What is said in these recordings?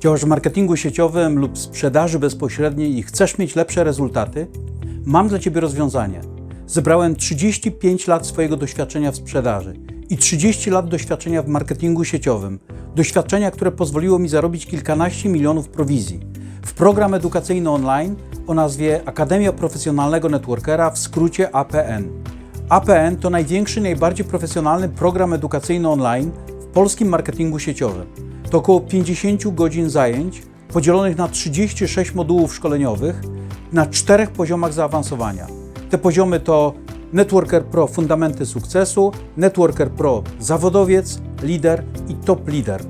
Działasz w marketingu sieciowym lub sprzedaży bezpośredniej i chcesz mieć lepsze rezultaty? Mam dla Ciebie rozwiązanie. Zebrałem 35 lat swojego doświadczenia w sprzedaży i 30 lat doświadczenia w marketingu sieciowym. Doświadczenia, które pozwoliło mi zarobić kilkanaście milionów prowizji. W program edukacyjny online o nazwie Akademia Profesjonalnego Networkera, w skrócie APN. APN to największy, najbardziej profesjonalny program edukacyjny online w polskim marketingu sieciowym. To około 50 godzin zajęć podzielonych na 36 modułów szkoleniowych na czterech poziomach zaawansowania. Te poziomy to Networker Pro Fundamenty Sukcesu, Networker Pro Zawodowiec, Lider i Top Lider.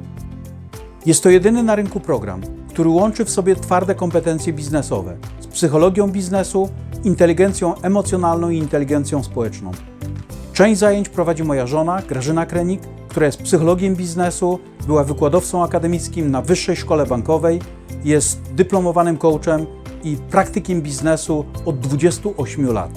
Jest to jedyny na rynku program, który łączy w sobie twarde kompetencje biznesowe z psychologią biznesu, inteligencją emocjonalną i inteligencją społeczną. Część zajęć prowadzi moja żona, Grażyna Krenik, która jest psychologiem biznesu, była wykładowcą akademickim na Wyższej Szkole Bankowej, jest dyplomowanym coachem i praktykiem biznesu od 28 lat.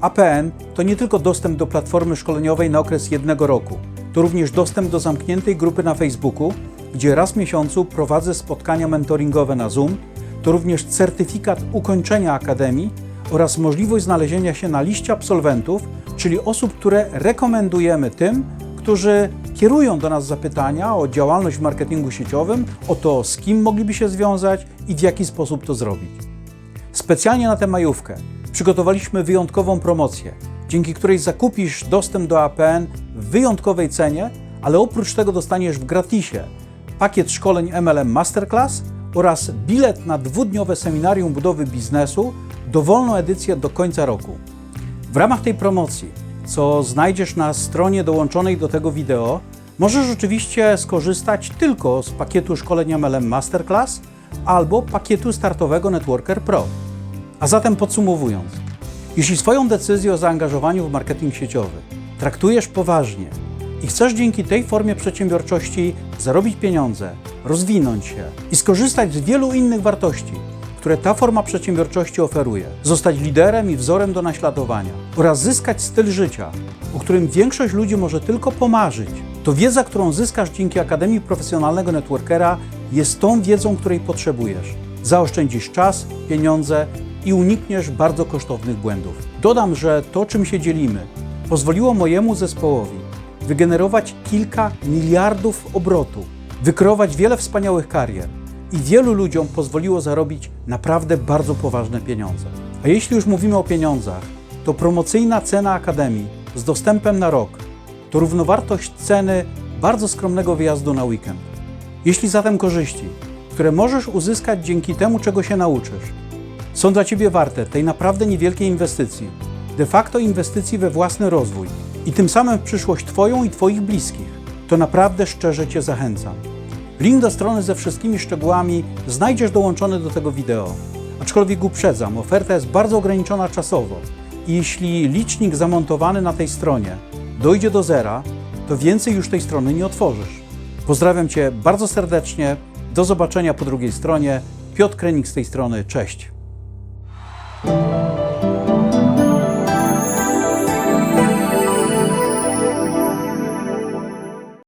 APN to nie tylko dostęp do platformy szkoleniowej na okres jednego roku, to również dostęp do zamkniętej grupy na Facebooku, gdzie raz w miesiącu prowadzę spotkania mentoringowe na Zoom, to również certyfikat ukończenia akademii oraz możliwość znalezienia się na liście absolwentów, czyli osób, które rekomendujemy tym, którzy kierują do nas zapytania o działalność w marketingu sieciowym, o to, z kim mogliby się związać i w jaki sposób to zrobić. Specjalnie na tę majówkę przygotowaliśmy wyjątkową promocję, dzięki której zakupisz dostęp do APN w wyjątkowej cenie, ale oprócz tego dostaniesz w gratisie pakiet szkoleń MLM Masterclass oraz bilet na dwudniowe seminarium budowy biznesu, dowolną edycję do końca roku. W ramach tej promocji, co znajdziesz na stronie dołączonej do tego wideo, możesz oczywiście skorzystać tylko z pakietu szkoleń MLM Masterclass albo pakietu startowego Networker Pro. A zatem podsumowując, jeśli swoją decyzję o zaangażowaniu w marketing sieciowy traktujesz poważnie i chcesz dzięki tej formie przedsiębiorczości zarobić pieniądze, rozwinąć się i skorzystać z wielu innych wartości, które ta forma przedsiębiorczości oferuje, zostać liderem i wzorem do naśladowania oraz zyskać styl życia, o którym większość ludzi może tylko pomarzyć, to wiedza, którą zyskasz dzięki Akademii Profesjonalnego Networkera, jest tą wiedzą, której potrzebujesz. Zaoszczędzisz czas, pieniądze i unikniesz bardzo kosztownych błędów. Dodam, że to, czym się dzielimy, pozwoliło mojemu zespołowi wygenerować kilka miliardów obrotu, wykreować wiele wspaniałych karier i wielu ludziom pozwoliło zarobić naprawdę bardzo poważne pieniądze. A jeśli już mówimy o pieniądzach, to promocyjna cena Akademii z dostępem na rok to równowartość ceny bardzo skromnego wyjazdu na weekend. Jeśli zatem korzyści, które możesz uzyskać dzięki temu, czego się nauczysz, są dla Ciebie warte tej naprawdę niewielkiej inwestycji, de facto inwestycji we własny rozwój i tym samym w przyszłość Twoją i Twoich bliskich, to naprawdę szczerze Cię zachęcam. Link do strony ze wszystkimi szczegółami znajdziesz dołączony do tego wideo. Aczkolwiek uprzedzam, oferta jest bardzo ograniczona czasowo jeśli licznik zamontowany na tej stronie dojdzie do zera, to więcej już tej strony nie otworzysz. Pozdrawiam Cię bardzo serdecznie. Do zobaczenia po drugiej stronie. Piotr Krenik z tej strony. Cześć.